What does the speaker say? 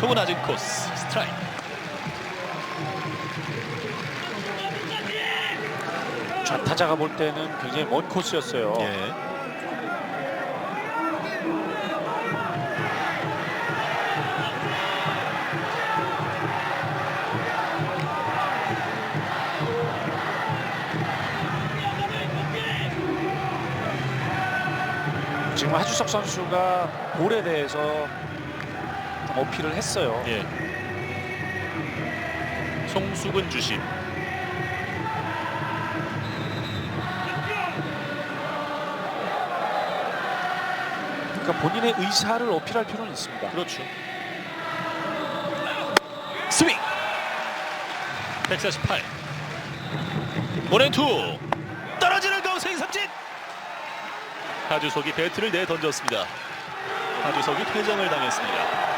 초구 낮은 코스 스트라이크 좌타자가 볼 때는 굉장히 먼 코스였어요. 예. 지금 하주석 선수가 볼에 대해서 좀 어필을 했어요. 예. 송수근 주심 그러니까 본인의 의사를 어필할 필요는 있습니다. 그렇죠. 스윙 148 원앤투 떨어지는 가운데 삼진 하주석이 배트를 내 던졌습니다 하주석이 퇴장을 당했습니다